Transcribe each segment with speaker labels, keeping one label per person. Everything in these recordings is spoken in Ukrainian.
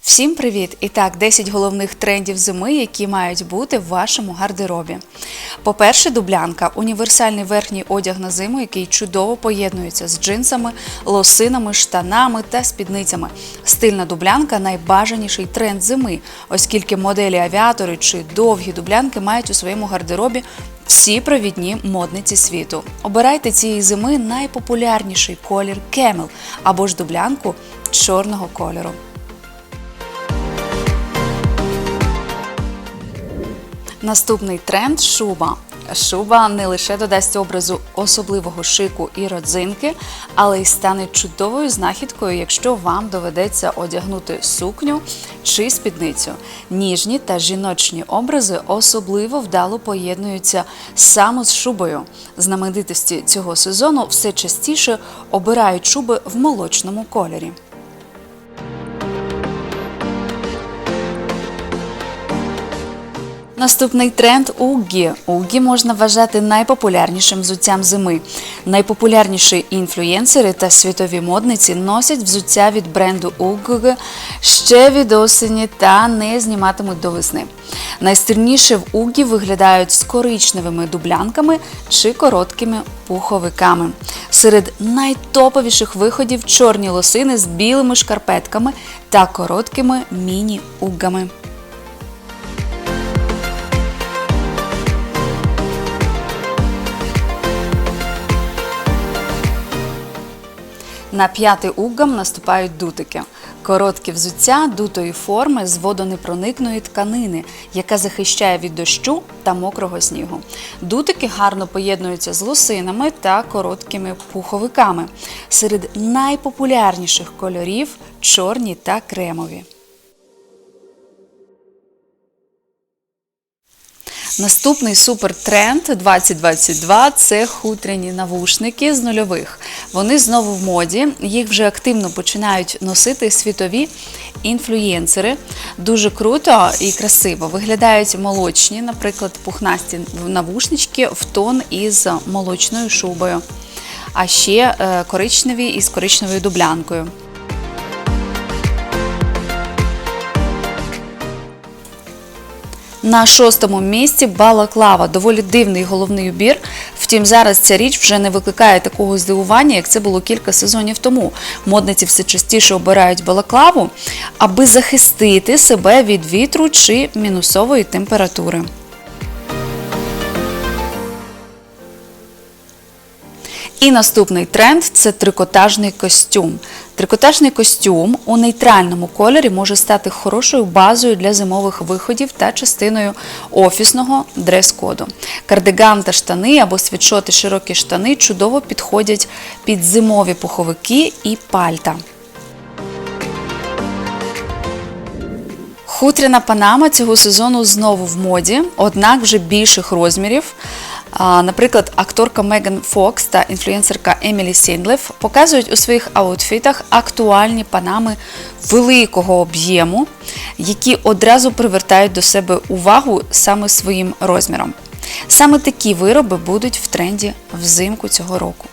Speaker 1: Всім привіт! І так, 10 головних трендів зими, які мають бути в вашому гардеробі. По-перше, дублянка універсальний верхній одяг на зиму, який чудово поєднується з джинсами, лосинами, штанами та спідницями. Стильна дублянка найбажаніший тренд зими, оскільки моделі авіатори чи довгі дублянки мають у своєму гардеробі всі провідні модниці світу. Обирайте цієї зими найпопулярніший колір кемел або ж дублянку чорного кольору. Наступний тренд шуба. Шуба не лише додасть образу особливого шику і родзинки, але й стане чудовою знахідкою, якщо вам доведеться одягнути сукню чи спідницю. Ніжні та жіночні образи особливо вдало поєднуються саме з шубою. Знаменитості цього сезону все частіше обирають шуби в молочному кольорі. Наступний тренд Уггі. Уггі можна вважати найпопулярнішим взуттям зими. Найпопулярніші інфлюєнсери та світові модниці носять взуття від бренду Угг ще від осені та не зніматимуть до весни. Найстильніше в Уггі виглядають з коричневими дублянками чи короткими пуховиками. Серед найтоповіших виходів чорні лосини з білими шкарпетками та короткими міні-уггами. На п'ятий уггам наступають дутики. Короткі взуття дутої форми з водонепроникної тканини, яка захищає від дощу та мокрого снігу. Дутики гарно поєднуються з лосинами та короткими пуховиками. Серед найпопулярніших кольорів чорні та кремові. Наступний супертренд 2022 – це хутряні навушники з нульових. Вони знову в моді. Їх вже активно починають носити світові інфлюєнсери. Дуже круто і красиво виглядають молочні, наприклад, пухнасті навушнички в тон із молочною шубою, а ще е, коричневі із коричневою дублянкою. На шостому місці балаклава. Доволі дивний головний убір. Втім, зараз ця річ вже не викликає такого здивування, як це було кілька сезонів тому. Модниці все частіше обирають балаклаву, аби захистити себе від вітру чи мінусової температури. І наступний тренд це трикотажний костюм. Трикотажний костюм у нейтральному кольорі може стати хорошою базою для зимових виходів та частиною офісного дрес-коду. Кардиган та штани або світшоти широкі штани чудово підходять під зимові пуховики і пальта. Хутряна панама цього сезону знову в моді, однак вже більших розмірів. Наприклад, акторка Меган Фокс та інфлюенсерка Емілі Сіндлеф показують у своїх аутфітах актуальні панами великого об'єму, які одразу привертають до себе увагу саме своїм розміром. Саме такі вироби будуть в тренді взимку цього року.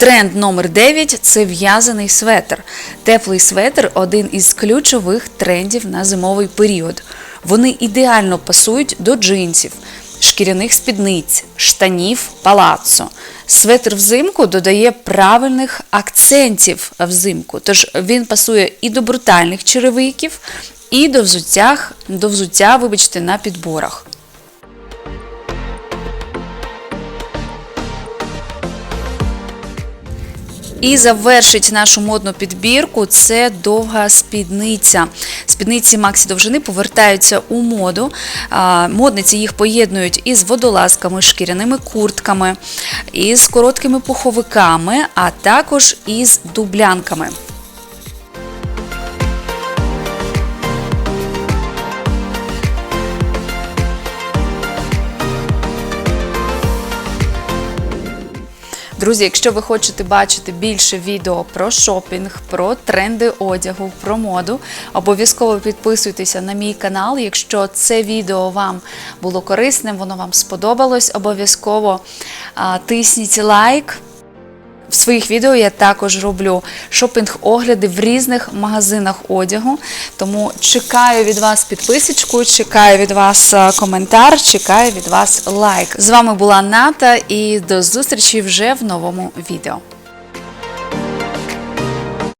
Speaker 1: Тренд номер 9 – це в'язаний светр. Теплий светр один із ключових трендів на зимовий період. Вони ідеально пасують до джинсів, шкіряних спідниць, штанів, палаццо. Светр взимку додає правильних акцентів взимку, тож він пасує і до брутальних черевиків, і до взуття, до взуття, вибачте, на підборах. І завершить нашу модну підбірку це довга спідниця. Спідниці Максі довжини повертаються у моду. Модниці їх поєднують із водолазками, шкіряними куртками, із короткими пуховиками, а також із дублянками. Друзі, якщо ви хочете бачити більше відео про шопінг, про тренди одягу, про моду, обов'язково підписуйтеся на мій канал. Якщо це відео вам було корисним, воно вам сподобалось, обов'язково тисніть лайк. В своїх відео я також роблю шопінг-огляди в різних магазинах одягу. Тому чекаю від вас підписочку, чекаю від вас е, коментар, чекаю від вас лайк. З вами була Ната і до зустрічі вже в новому відео.